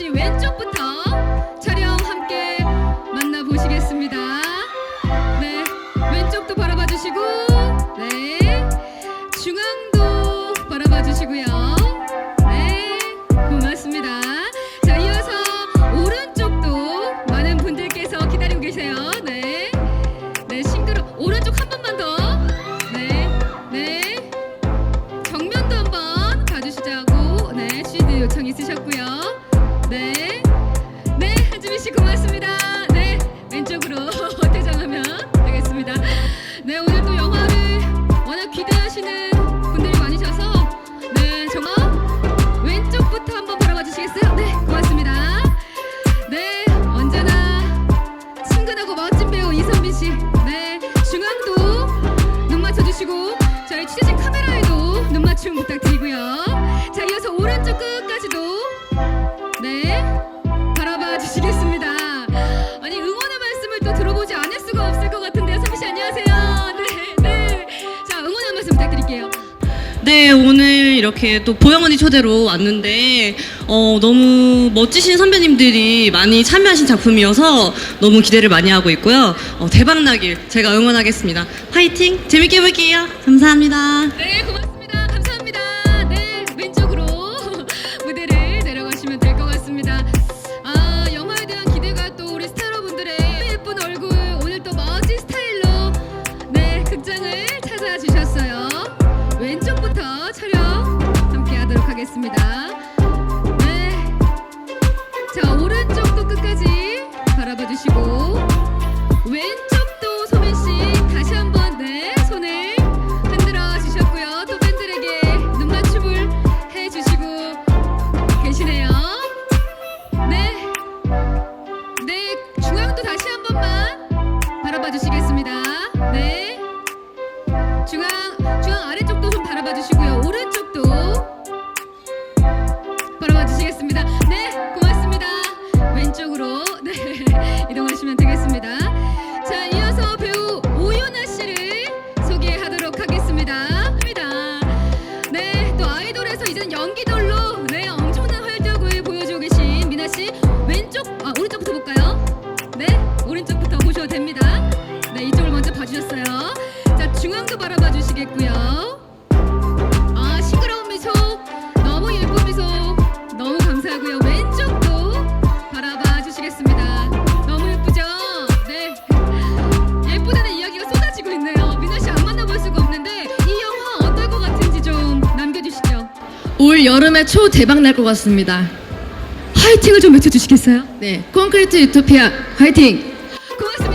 씨 왼쪽부터 촬영 함께 만나보시겠습니다. 네, 왼쪽도 바라봐 주시고, 맞춤 부탁드리고요. 자, 이어서 오른쪽 끝까지도 네 바라봐 주시겠습니다. 아니 응원의 말씀을 또 들어보지 않을 수가 없을 것 같은데요. 선빈 씨 안녕하세요. 네, 네. 자, 응원의 말씀 부탁드릴게요. 네, 오늘 이렇게 또 보영 언니 초대로 왔는데 어, 너무 멋지신 선배님들이 많이 참여하신 작품이어서 너무 기대를 많이 하고 있고요. 어, 대박 나길 제가 응원하겠습니다. 화이팅! 재밌게 볼게요. 감사합니다. 네, 고맙습니다. 왼쪽부터 촬영 함께 하도록 하겠습니다. 네. 자, 오른쪽도 끝까지 바라봐 주시고, 이동하시면 되겠습니다. 자, 이어서 배우 오윤아 씨를 소개하도록 하겠습니다. 합니다. 네, 또 아이돌에서 이제는 연기돌로 네 엄청난 활약을 보여주고 계신 미나 씨 왼쪽 아 오른쪽부터 볼까요? 네, 오른쪽부터 보셔도 됩니다. 네, 이쪽을 먼저 봐주셨어요. 자, 중앙도 바라봐 주시겠고요. 올 여름에 초 대박 날 것 같습니다. 화이팅을 좀 외쳐주시겠어요 네, 콘크리트 유토피아 화이팅! 고맙습니다